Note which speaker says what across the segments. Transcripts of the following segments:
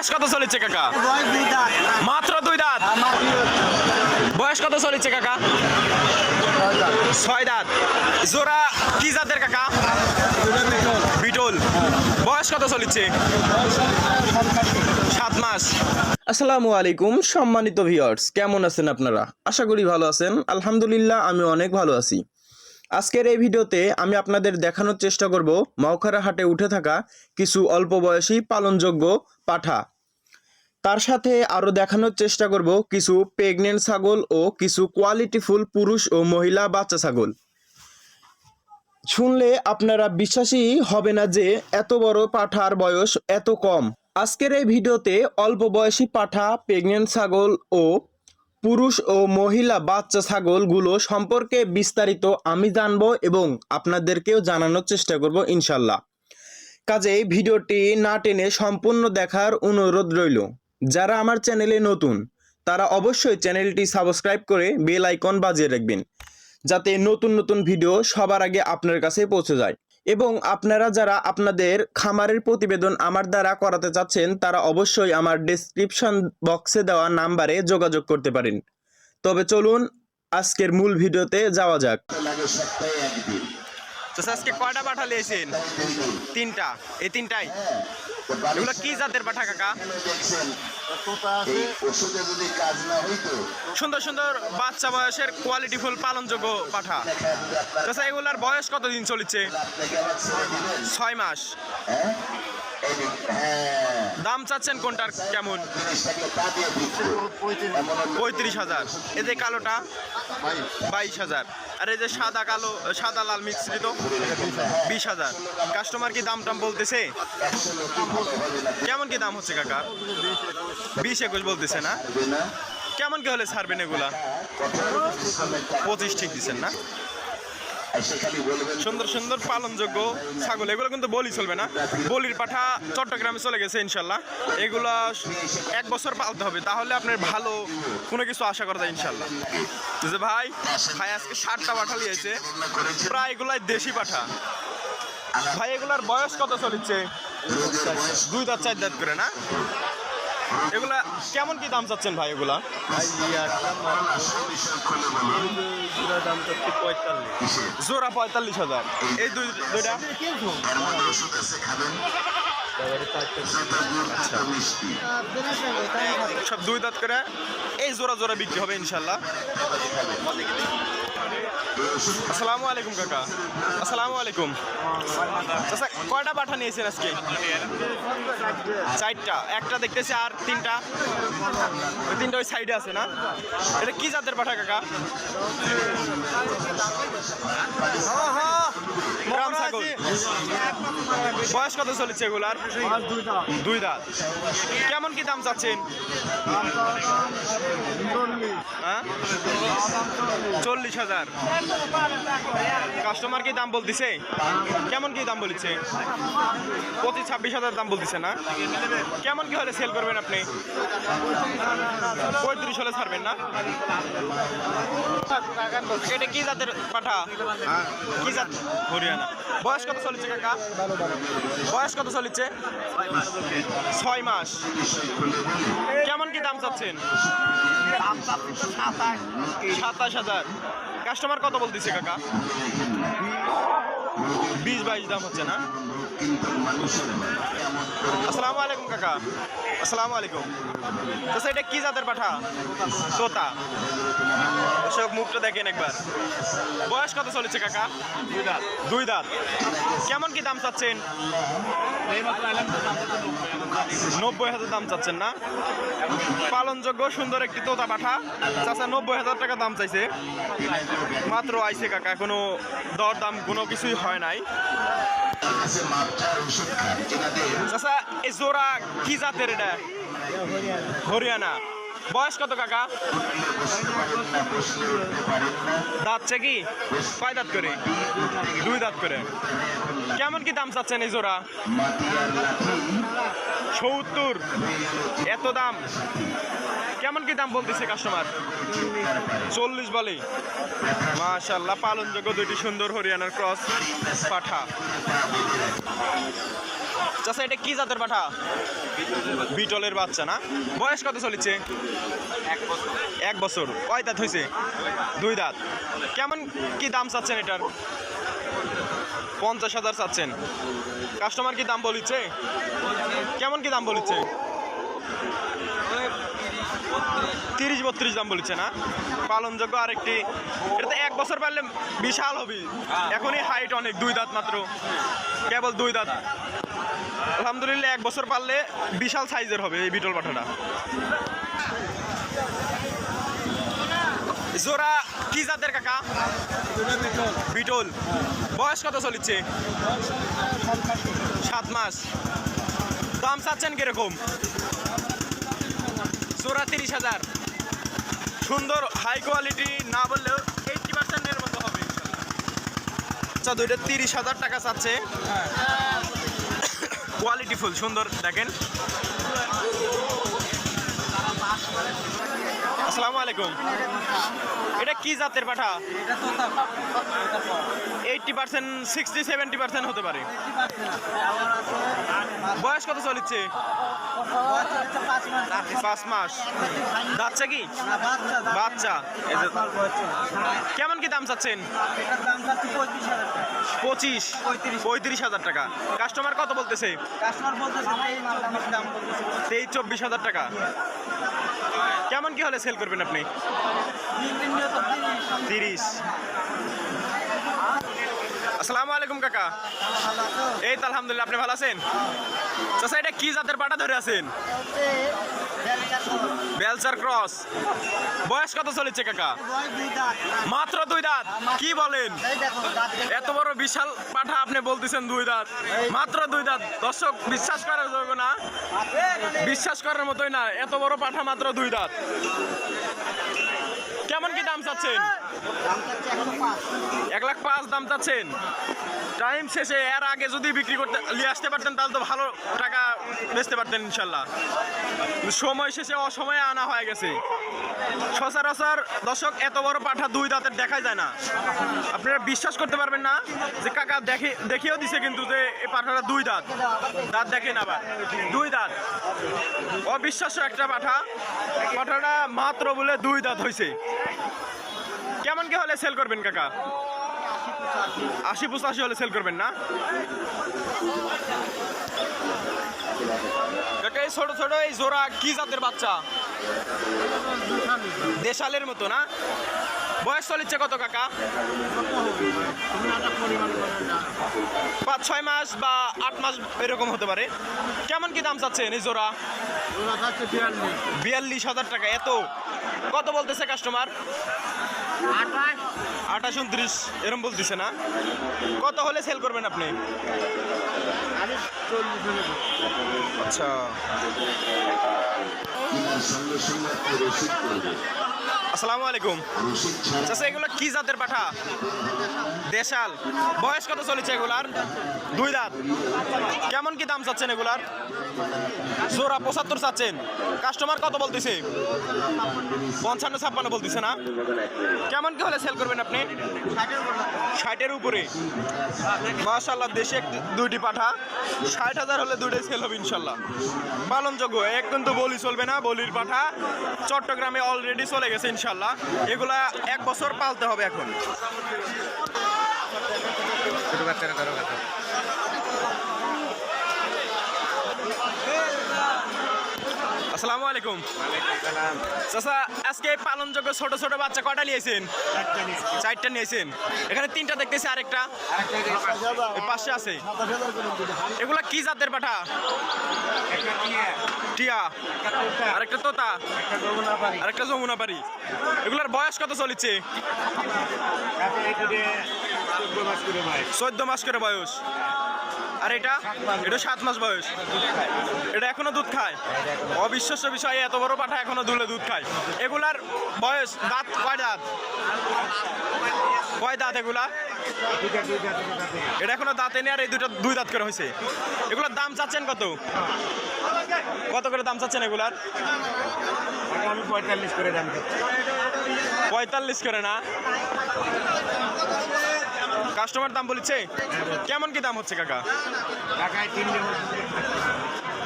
Speaker 1: বয়স কত চলেছে, কাকা? মাত্র দুই দাঁত। বয়স কত চলেছে, কাকা? ছয় দাঁত। জোড়া কি জাতের, কাকা? বিটল। বয়স কত চলেছে? সাত মাস। আসসালামু আলাইকুম, সম্মানিত ভিউয়ার্স। কেমন আছেন আপনারা? আশা করি ভালো আছেন। আলহামদুলিল্লাহ আমি অনেক ভালো আছি। আজকের এই ভিডিওতে আমি আপনাদের দেখানোর চেষ্টা করব মাউখারা হাটে উঠে থাকা কিছু অল্প বয়সী পালনযোগ্য পাঠা। তার সাথে আরও দেখানোর চেষ্টা করব কিছু প্রেগনেন্ট ছাগল ও কিছু কোয়ালিটিফুল পুরুষ ও মহিলা বাচ্চা ছাগল। শুনলে আপনারা বিশ্বাসই হবে না যে এত বড় পাঠার বয়স এত কম। আজকের এই ভিডিওতে অল্প বয়সী পাঠা প্রেগনেন্ট ছাগল ও পুরুষ ও মহিলা বাচ্চা ছাগলগুলো সম্পর্কে বিস্তারিত আমি জানব এবং আপনাদেরকেও জানানোর চেষ্টা করব ইনশাল্লাহ। কাজেই ভিডিওটি না টেনে সম্পূর্ণ দেখার অনুরোধ রইল। যারা আমার চ্যানেলে নতুন, তারা অবশ্যই চ্যানেলটি সাবস্ক্রাইব করে বেল আইকন বাজিয়ে রাখবেন, যাতে নতুন নতুন ভিডিও সবার আগে আপনার কাছে পৌঁছে যায়। এবং আপনারা যারা আপনাদের খামারের প্রতিবেদন আমার দ্বারা করাতে চাচ্ছেন, তারা অবশ্যই আমার ডেসক্রিপশন বক্সে দেওয়া নাম্বারে যোগাযোগ করতে পারেন। তবে চলুন, আজকের মূল ভিডিওতে যাওয়া যাক। তো আজকে কয়টা পাঠা লিয়েছেন তিনটা। এই তিনটাই? এগুলো কি জাতের পাঠা, কাকা? সুন্দর সুন্দর বাচ্চা বয়সের কোয়ালিটিফুল পালনযোগ্য পাঠা। চাচা, এগুলার বয়স কতদিন চলেছে? ছয় মাস। দাম চাচ্ছেন কোনটার কেমন? পঁয়ত্রিশ হাজার। এই যে কালোটা, বাইশ হাজার। আর এই যে সাদা কালো, সাদা লাল মিশ্রিত বিশ হাজার। কাস্টমার কি দাম টাম বলতেছে? কেমন কি দাম হচ্ছে কাকা? বিশ একুশ বলতেছে না? কেমন কি হলে ছাড়বেন এগুলা? পঁচিশ ঠিক দিচ্ছেন না? সুন্দর সুন্দর পালনযোগ্য ছাগল। এগুলো কিন্তু বলি চলবে না। বলির পাঠা চট্টগ্রামে চলে গেছে ইনশাল্লাহ। এগুলা এক বছর পালতে হবে তাহলে আপনার ভালো কোনো কিছু আশা করা যায় ইনশাল্লাহ। যে ভাই ভাই আজকে ষাটটা পাঠা লিয়েছে প্রায় এগুলাই দেশি পাঠা। ভাই এগুলার বয়স কত চলেছে? দুই দাঁত চার দাঁত করে না? এগুলা কেমন কি দাম চাচ্ছেন ভাই এগুলা? জোড়া পঁয়তাল্লিশ হাজার। এই দুই, দুইটা? সব দুই দাঁত করে? এই জোড়া জোড়া বিক্রি হবে ইনশাল্লাহ। আসসালামু আলাইকুম কাকা। আসসালামু আলাইকুম। আচ্ছা কয়টা পাঠা নিয়েছেন আজকে? চারটা। একটা দেখতেছি আর তিনটা। ওই তিনটা ওই সাইডে আছে না? এটা কি জাতের পাঠা কাকা? গ্রাম ছাগল। বয়স কত চলেছে এগুলার? দুই দাঁত। কেমন কি দাম চাচ্ছেন? হ্যাঁ? চল্লিশ হাজার। কাস্টমার কি দাম বলতেছে? কেমন কি দাম বলছে? পঁচিশ, ছাব্বিশ হাজার দাম বলতেছে না? কেমন কি হলে সেল করবেন আপনি? পঁয়ত্রিশ হলে ছাড়বেন না? এটা কি জাতের পাঠা? কি জাত? হরিয়ানা। বয়স কত চলেছে কাকা? বয়স কত চলেছে? ছয় মাস। কেমন কি দাম চাচ্ছেন? সাতাশ হাজার। কাস্টমার কত বলতেছে কাকা? বিশ বাইশ দাম হচ্ছে না? আসসালামু আলাইকুম কাকা। আসসালামু আলাইকুম। আচ্ছা এটা কি জাতের পাঠা? তোতা। সব মুখটা দেখেন একবার। বয়স কত চলেছে কাকা? দুই দাঁত। দুই দাঁত। কেমন কি দাম চাচ্ছেন? নব্বই হাজার দাম চাচ্ছেন না। পালনযোগ্য সুন্দর একটি তোতা পাঠা চাচা, নব্বই হাজার টাকা দাম চাইছে। মাত্র আইসে কাকা কোনো দর দাম কোনো কিছুই হয় নাই। চাচা, এই জোড়া কি জাতের এটা? হরিয়ানা। বয়স কত, কাকা? দাঁতছে কি? কয় দাঁত করে? দুই দাঁত করে। কেমন কি দাম চাচ্ছেন এই জোড়া? সত্তর। এত দাম? কেমন কি দাম বলতেছে কাস্টমার চল্লিশ বলে। মাশাল্লাহ পালনযোগ্য দুইটি সুন্দর হরিয়ানার ক্রস পাঠা। চাচা এটা কি জাতের পাঠা? বিটলের বাচ্চা না? বয়স কত চলেছে? এক বছর। কয় দাঁত হয়েছে? দুই দাঁত। কেমন কি দাম চাচ্ছেন এটার? পঞ্চাশ হাজার চাচ্ছেন। কাস্টমার কি দাম বলিচ্ছে? কেমন কি দাম বলিচ্ছে? তিরিশ বত্রিশ দাম বলেছে না? পালনযোগ্য আরেকটি। এটা তো এক বছর পারলে বিশাল হবে। এখনই হাইট অনেক দুই দাঁত মাত্র। কেবল দুই দাঁত। আলহামদুলিল্লাহ, এক বছর পারলে বিশাল সাইজের হবে এই বিটল পাঠাটা। জোড়া কি জাতের কাকা? বিটল। বয়স কত চলিচ্ছে? সাত মাস। দাম চাচ্ছেন কীরকম? জোড়া তিরিশ হাজার। সুন্দর হাই কোয়ালিটি না বললেও এইটটি পার্সেন্টের মতো হবে। আচ্ছা দুইটা তিরিশ হাজার টাকা চাচ্ছে। কোয়ালিটি ফুল সুন্দর দেখেন। আসসালামু আলাইকুম। এটা কি জাতের পাঠা? Eighty percent sixty seventy percent হতে পারে। বয়স কত চলিচ্ছে? পাঁচ মাস। বাচ্চা কি? বাচ্চা। কেমন কি দাম চাচ্ছেন? পঁচিশ। পঁয়ত্রিশ হাজার টাকা। কাস্টমার কত বলতেছে। তেইশ চব্বিশ হাজার টাকা। কেমন কি হলে সেল করবেন আপনি? তিরিশ। আসসালামু আলাইকুম কাকা। এই তো আলহামদুলিল্লাহ, আপনি ভালো আছেন? চাচা, এটা কি জাতের পাটা ধরে আছেন? বেলচার ক্রস। বয়স কত চলেছে কাকা? মাত্র দুই দাঁত। কি বলেন? এত বড় বিশাল পাঠা আপনি বলতেছেন দুই দাঁত। মাত্র দুই দাঁত। দর্শক, বিশ্বাস করা যাবে না। বিশ্বাস করার মতোই না এত বড় পাঠা মাত্র দুই দাঁত। কেমন কি দাম চাচ্ছেন? এক লাখ পাঁচ দাম চাচ্ছেন? টাইম শেষে এর আগে যদি বিক্রি করতে নিয়ে আসতে পারতেন, তাহলে তো ভালো টাকা বেচতে পারতেন ইনশাল্লাহ। সময় শেষে অসময়ে আনা হয়ে গেছে। সচরাচর দর্শক, এত বড় পাঠা দুই দাঁতের দেখাই যায় না। আপনারা বিশ্বাস করতে পারবেন না যে কাকা দেখে, দেখিয়েও দিছে কিন্তু যে এই পাঠাটা দুই দাঁত। দাঁত দেখেন আবার। দুই দাঁত। অবিশ্বাস্য একটা পাঠা। পাঠাটা মাত্র বলে দুই দাঁত হয়েছে কেমন কি হলে সেল করবেন কাকা? আশি পঁচাশি হলে সেল করবেন না? ছোট ছোট, এই জোড়া কি জাতের বাচ্চা? দেশালের মতো না? বয়স চলিচ্ছে কত, কাকা? পাঁচ, ছয় মাস বা আট মাস এরকম হতে পারে। কেমন কি দাম চাচ্ছেন এই জোড়া? বিয়াল্লিশ হাজার টাকা, এত। কত বলতেছে কাস্টমার আঠাশ উনত্রিশ এরম বলতেছে না? কত হলে সেল করবেন আপনি? আচ্ছা। আসসালামু আলাইকুম। চাচা, এগুলো কি জাতের পাঠা? দেশাল। বয়স কত চলেছে এগুলার? দুই দাঁত। কেমন কি দাম চাচ্ছেন এগুলার? জোড়া পঁচাত্তর চাচ্ছেন। কাস্টমার কত বলতেছে? পঞ্চান্ন, ছাপ্পান্ন বলতেছে না? কেমন কি হলে সেল করবেন আপনি? ষাটের উপরে। মাশাল্লাহ দেশে দুইটি পাঠা। ষাট হাজার হলে দুইটাই সেল হবে ইনশাল্লাহ পালনযোগ্য, এক কিন্তু বলি চলবে না, বলির পাঠা। চট্টগ্রামে অলরেডি চলে গেছে ইনশাল্লাহ এগুলা এক বছর পালতে হবে এখন। আসসালামু আলাইকুম। চাচা আজকে পালনযোগ্য ছোট ছোট বাচ্চা কটা নিয়েছেন? চারটা নিয়েছেন। এখানে তিনটা দেখতেছি আরেকটা। পাশে আছে। এগুলা কি জাতের পাঠা? টিয়া। আরেকটা তোতা। আরেকটা যমুনা পারি এগুলার বয়স কত চলেছে? চোদ্দ মাস করে বয়স। আর এটা এটা সাত মাস বয়স। এটা এখনও দুধ খায়। অবিশ্বাস্য বিষয়, এত বড় পাঠা এখনও দুলে দুধ খায়। এগুলার বয়স দাঁত, কয় দাঁত? কয় দাঁত এগুলা? এটা এখনও দাঁতে নেই আর এই দুটো দুই দাঁত করে হয়েছে। এগুলোর দাম চাচ্ছেন কত? কত করে দাম চাচ্ছেন এগুলার?
Speaker 2: আমি পঁয়তাল্লিশ করে দাম
Speaker 1: পঁয়তাল্লিশ করে না। কাস্টমার দাম বলেছে? কেমন কি দাম হচ্ছে কাকা?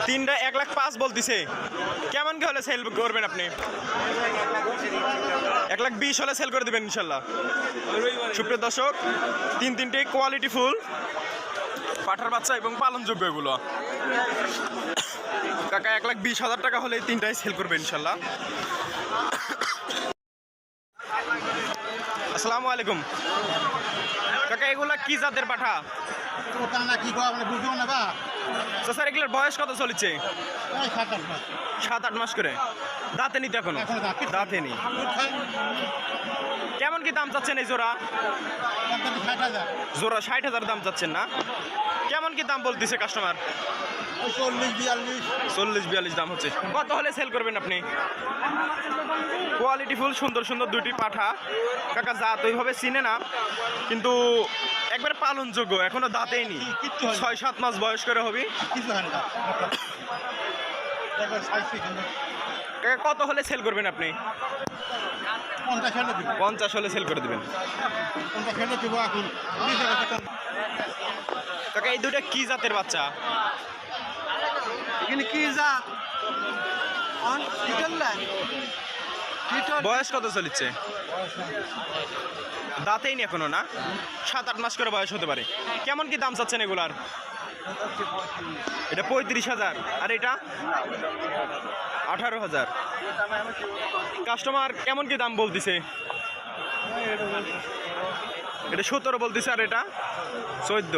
Speaker 2: তিনটে
Speaker 1: এক লাখ পাঁচ বলতেছে। কেমন কি হলে সেল করবেন আপনি? এক লাখ বিশ হলে সেল করে দেবেন ইনশাল্লাহ। সুপ্রিয় দর্শক তিন তিনটে কোয়ালিটি ফুল পাঠার বাচ্চা এবং পালনযোগ্য এগুলো। কাকা এক লাখ বিশ হাজার টাকা হলে তিনটাই সেল করবে ইনশাল্লাহ। আসসালামু আলাইকুম। কাকা এগুলা কি জাতের পাঠা? স্যার এগুলোর বয়স কত চলেছে? সাত আট মাস করে। দাঁতে নিতে
Speaker 3: এখনও? দাঁতে-
Speaker 1: নি কেমন কি দাম চাচ্ছেন এই জোড়া? জোড়া ষাট হাজার দাম চাচ্ছেন না? কেমন কি দাম বলতেছে কাস্টমার
Speaker 3: চল্লিশ বিয়াল্লিশ।
Speaker 1: চল্লিশ বিয়াল্লিশ দাম হচ্ছে। কত হলে সেল করবেন আপনি? কোয়ালিটি ফুল সুন্দর সুন্দর দুটি পাঠা। কাকা জাত ওইভাবে চিনে না, কিন্তু একবারে পালনযোগ্য, এখনও দাঁতেই নি ছয়, সাত মাস বয়স করে হবি। কত হলে সেল করবেন আপনি?
Speaker 3: পঞ্চাশ
Speaker 1: হলে সেল করে দেবেন। কাকা, এই দুটা কি জাতের বাচ্চা?
Speaker 3: এখানে কি জাত?
Speaker 1: বয়স কত চলিচ্ছে দাঁতেই নি এখনও, না? সাত, আট মাস করে বয়স হতে পারে। কেমন কি দাম চাচ্ছেন এগুলার? এটা পঁয়ত্রিশ হাজার। আর এটা? আঠারো হাজার। কাস্টমার কেমন কি দাম বলতেছে? এটা সতেরো বলতেছে আর এটা? চোদ্দ।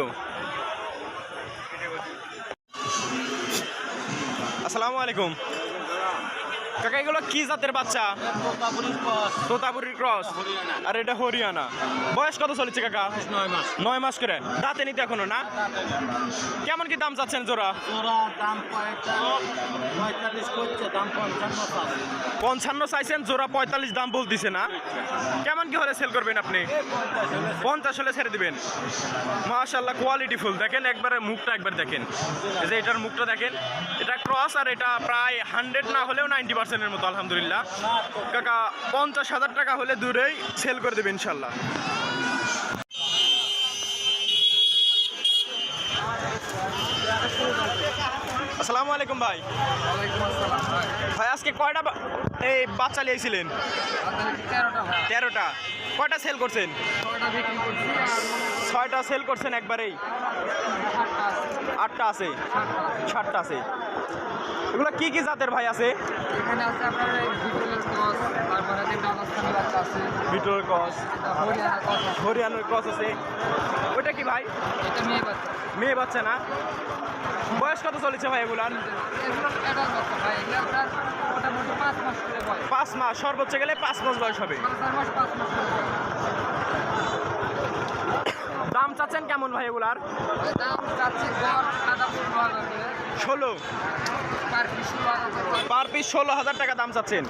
Speaker 1: আসসালামু আলাইকুম। কাকা এগুলো কি জাতের বাচ্চা? তোতাপুরির ক্রস। আর এটা হরিয়ানা। বয়স কত চলেছে কাকা?
Speaker 3: নয় মাস।
Speaker 1: করে। দাঁতে নিতে এখনও না? কেমন কি দাম চাচ্ছেন জোড়া?
Speaker 3: পঞ্চান্ন
Speaker 1: চাইছেন জোড়া পঁয়তাল্লিশ দাম বলতেছে না? কেমন কি হলে সেল করবেন আপনি? পঞ্চাশ হলে ছেড়ে দিবেন। মাশাল্লাহ কোয়ালিটি ফুল দেখেন একবারে মুখটা একবার দেখেন। এই যে এটার মুখটা দেখেন ক্রস আর এটা প্রায় হান্ড্রেড না হলেও নাইনটি পার্সেন্টের মতো, আলহামদুলিল্লাহ। কাকা, পঞ্চাশ হাজার টাকা হলে দূরেই সেল করে দেবে ইনশাল্লাহ আসসালামু আলাইকুম ভাই। ভাই, আজকে কয়টা এই বাচ্চা লিয়েছিলেন তেরোটা। কয়টা সেল করছেন? ছয়টা সেল করছেন একবারেই? আটটা আছে। ষাটটা আছে। এগুলো কি কি জাতের ভাই আছে?
Speaker 4: এখানে আছে আপনার বিটলের তারপরে বাচ্চা আছে।
Speaker 1: ক্রস।
Speaker 4: আছে।
Speaker 1: হরিয়ানার ক্রস আছে। ওইটা কি ভাই?
Speaker 4: এটা মেয়ে বাচ্চা।
Speaker 1: মেয়ে বাচ্চা না? বয়স কত চলেছে ভাই এগুলার?
Speaker 4: পাঁচ মাস
Speaker 1: পাঁচ সর্বোচ্চ গেলে পাঁচ মাস বয়স হবে
Speaker 4: মানে চার মাস পাঁচ মাস করে বয়স
Speaker 1: দাম চাচ্ছেন কেমন ভাই এগুলার? ষোলো।
Speaker 4: পার পিস ষোলো হাজার
Speaker 1: টাকা দাম চাচ্ছেন।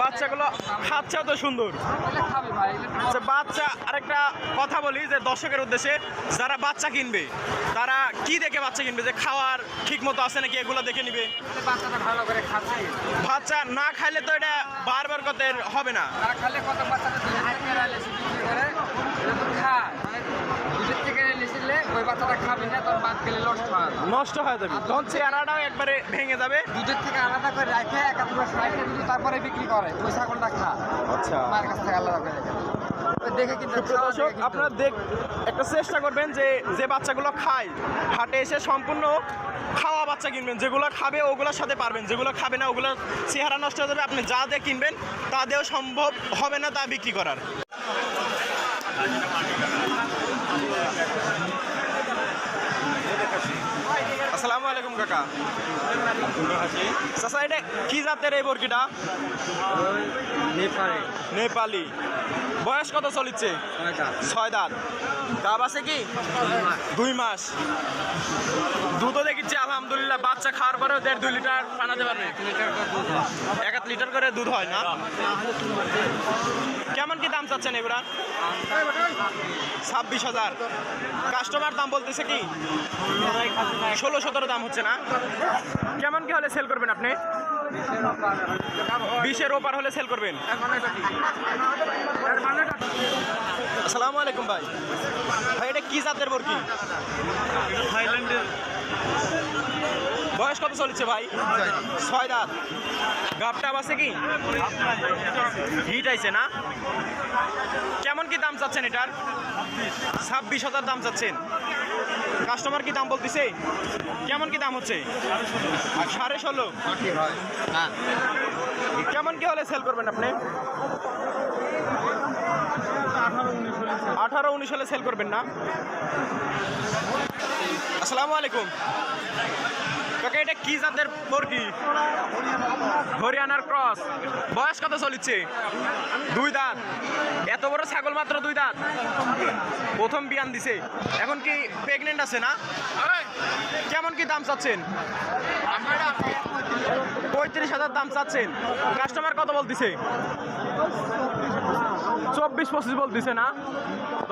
Speaker 1: বাচ্চাগুলো খাচ্ছেও তো সুন্দর। আচ্ছা বাচ্চা আরেকটা কথা বলি যে দর্শকের উদ্দেশ্যে যারা বাচ্চা কিনবে তারা কি দেখে বাচ্চা কিনবে? যে খাওয়ার ঠিক মতো আছে নাকি এগুলো দেখে নিবে?
Speaker 4: খাচ্ছে।
Speaker 1: বাচ্চা না খাইলে তো এটা বারবার করতে হবে না।
Speaker 4: খালে কত বাচ্চাটা দুধ থেকে লেসি বিক্রি করে এরকম খায় মানে দুধের থেকে লেসিলে ওই বাচ্চাটা খাবে না তোর বাদ গেলে নষ্ট হয়
Speaker 1: নষ্ট হয়ে যাবে। তখন চেহারাটাও একবারে ভেঙে যাবে।
Speaker 4: দুধের থেকে আলাদা করে রাখে দুধ তারপরে বিক্রি করে। ওই ছাগলটা খা।
Speaker 1: আচ্ছা।
Speaker 4: মায়ের কাছ থেকে আলাদা করে দেখে কিন্তু
Speaker 1: দর্শক আপনারা দেখ একটা চেষ্টা করবেন যে যে বাচ্চাগুলো খায় হাটে এসে সম্পূর্ণ খাওয়া বাচ্চা কিনবেন। যেগুলো খাবে ওগুলোর সাথে পারবেন। যেগুলো খাবে না ওগুলোর চেহারা নষ্ট হয়ে যাবে। আপনি যা দিয়ে কিনবেন তা দিয়েও সম্ভব হবে না তা বিক্রি করার। আলাইকুম কাকা? চাচা এটা কি জাতের এই বর্গিটা নেপালি। বয়স কত চলিচ্ছে ছয় দাঁত। ডাব আছে কি? দুই মাস। দুধও দেখিচ্ছে, আলহামদুলিল্লাহ, বাচ্চা খাওয়ার পরেও দেড় দুই লিটার বানাতে পারবে। এক আধ লিটার করে দুধ হয় না? কেমন কি দাম চাচ্ছেন এগুলা? ছাব্বিশ হাজার। কাস্টমার দাম বলতেছে কি? ষোলো সতেরো দাম হচ্ছে না? কেমন কি হলে সেল করবেন আপনি? বিশের ওপার হলে সেল করবেন? আসসালামু আলাইকুম ভাই। ভাই এটা কি জাতের বরকি
Speaker 2: থাইল্যান্ডের।
Speaker 1: বয়স কত চলছে ভাই? ছয় দাঁত। গাপটাপ আছে কি? হিট আইছে না? কেমন কি দাম চাচ্ছেন এটার? ছাব্বিশ হাজার দাম চাচ্ছেন। কাস্টমার কি দাম বলতেছে? কেমন কি দাম হচ্ছে? সাড়ে ষোলো। কেমন কি হলে সেল করবেন আপনি? আঠারো উনিশ হলে সেল করবেন না। আসসালামু আলাইকুম। কাকা এটা কি জাতের মুরগি? হরিয়ানার ক্রস। বয়স কত চলিচ্ছে দুই দাঁত। এত বড় ছাগল মাত্র দুই দাঁত। প্রথম বিয়ান দিছে। এখন কি প্রেগনেন্ট আছে না? কেমন কি দাম চাচ্ছেন? পঁয়ত্রিশ হাজার দাম চাচ্ছেন। কাস্টমার কত বলতেছে? চব্বিশ পঁচিশ বলতেছে না।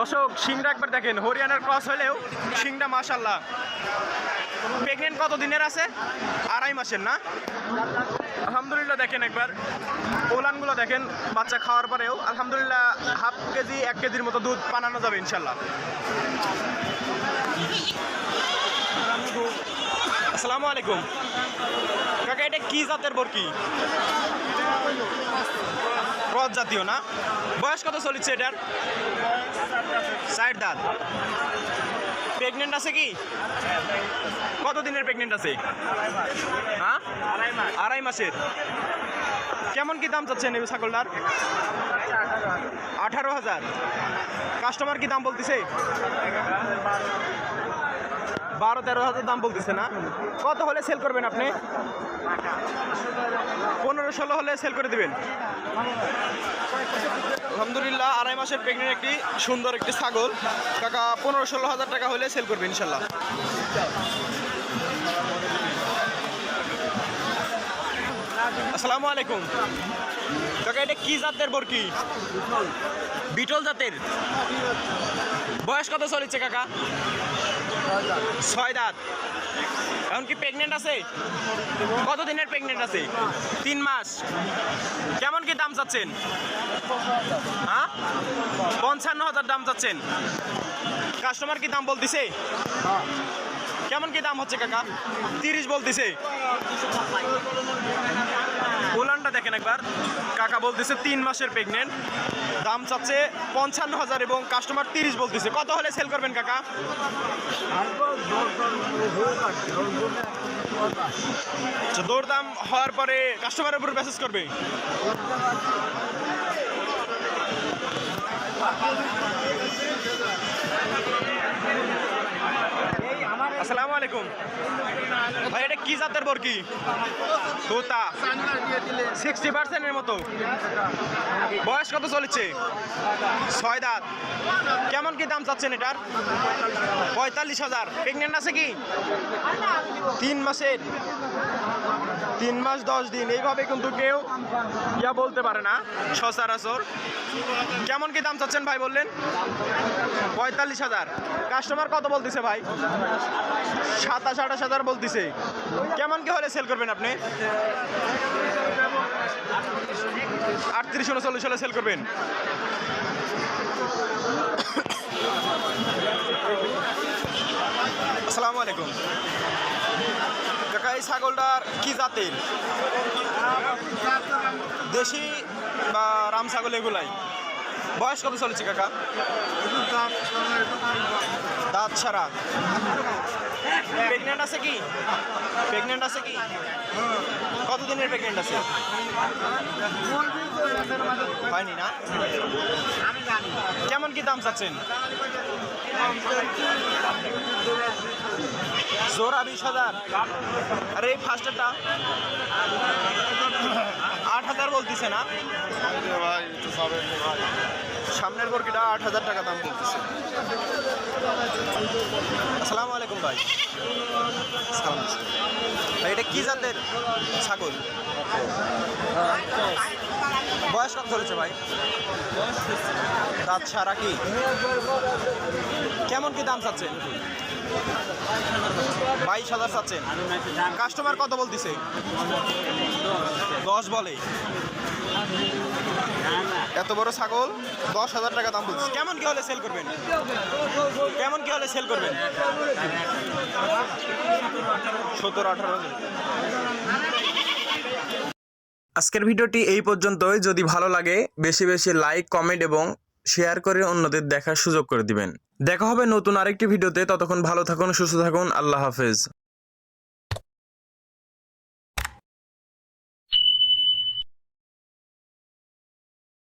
Speaker 1: দর্শক, সিংটা একবার দেখেন। হরিয়ানার ক্রস হলেও সিংটা মাশাল্লাহ প্রেগনেন্ট কত দিনের আছে? আড়াই মাসের না? আলহামদুলিল্লাহ দেখেন একবার। ওলানগুলো দেখেন, বাচ্চা খাওয়ার পরেও। আলহামদুলিল্লাহ হাফ কেজি, এক কেজির মতো দুধ বানানো যাবে ইনশাল্লাহ আসসালামু আলাইকুম। কাকা, এটা কি জাতের বরকি? ক্রস জাতীয় না? বয়স কত চলেছে এটার? সাইড দাঁত প্রেগনেন্ট আছে কি? কত দিনের প্রেগনেন্ট আছে? হ্যাঁ? আড়াই মাসের। কেমন কি দাম চাচ্ছেন এই ছাগলটার? আঠারো হাজার। কাস্টমার কি দাম বলতেছে? বারো তেরো হাজার দাম বলতেছে না। কত হলে সেল করবেন আপনি? পনেরো ষোলো হলে সেল করে দিবেন। আলহামদুলিল্লাহ, আড়াই মাসের প্রেগনেন্ট একটি সুন্দর একটি ছাগল। কাকা পনেরো ষোলো হাজার টাকা হলে সেল করবে ইনশাল্লাহ আসসালামু আলাইকুম। কাকা, এটা কি জাতের বরকি? বিটল জাতের। বয়স কত চলেছে কাকা? ছয় দাঁত। এখন কি প্রেগনেন্ট আছে? কত দিনের প্রেগনেন্ট আছে? তিন মাস। কেমন কি দাম চাচ্ছেন? হ্যাঁ? পঞ্চান্ন হাজার দাম চাচ্ছেন। কাস্টমার কি দাম বলতেছে? কেমন কি দাম হচ্ছে কাকা? তিরিশ বলতেছে। উলানটা দেখেন একবার। কাকা বলতেছে তিন মাসের প্রেগনেন্ট দাম চাচ্ছে পঞ্চান্ন হাজার এবং কাস্টমার তিরিশ বলতেছে। কত হলে সেল করবেন কাকা? আচ্ছা দৌড়দাম হওয়ার পরে কাস্টমারের উপর মেসেজ করবে? আসসালামু আলাইকুম। ভাই, এটা কি জাতের বরকি? তোতা। সিক্সটি পার্সেন্টের মতো। বয়স কত চলেছে? ছয় দাঁত। কেমন কি দাম চাচ্ছেন এটার? পঁয়তাল্লিশ হাজার। প্রেগনেন্ট আছে কি? তিন মাসের। তিন মাস দশ দিন। এইভাবে কিন্তু কেউ ইয়া বলতে পারে না, সচরাচর। কেমন কি দাম চাচ্ছেন ভাই বললেন? পঁয়তাল্লিশ হাজার। কাস্টমার কত বলতেছে ভাই? সাতাশ, আঠাশ হাজার বলতেছে। কেমন কি হলে সেল করবেন আপনি? আটত্রিশ, উনচল্লিশ হলে সেল করবেন। আসসালামু আলাইকুম। কাকা এই ছাগলটার কি জাতের? দেশি বা রাম ছাগল এগুলাই? বয়স কত চলেছে কাকা? দাঁত ছাড়া। প্রেগনেন্ট আছে কি? প্রেগনেন্ট আছে কি? কতদিনের প্রেগনেন্ট আছে? হয়নি না? কেমন কি দাম চাচ্ছেন? জোড়া বিশ হাজার। আরে, এই ফার্স্টেরটা আট হাজার বলতেছে না? সামনের বরকিটা আট হাজার টাকা দাম বলতেছে। আসসালামু আলাইকুম ভাই। ভাই, এটা কি জাতের ছাগল? বয়স কত চলেছে ভাই? দাঁত ছাড়া কি? কেমন কি দাম চাচ্ছেন? বাইশ হাজার চাচ্ছেন। কাস্টমার কত বলতেছে? দশ বলে। এত বড় ছাগল? দশ হাজার টাকা দাম বলছে কেমন কি হলে সেল করবেন? কেমন কি হলে সেল করবেন? সতেরো আঠারো আজকের ভিডিওটি এই পর্যন্তই। যদি ভালো লাগে, বেশি বেশি লাইক কমেন্ট এবং শেয়ার করে অন্যদের দেখার সুযোগ করে দিবেন। দেখা হবে নতুন আরেকটি ভিডিওতে। ততক্ষণ ভালো থাকুন, সুস্থ থাকুন। আল্লাহ হাফেজ।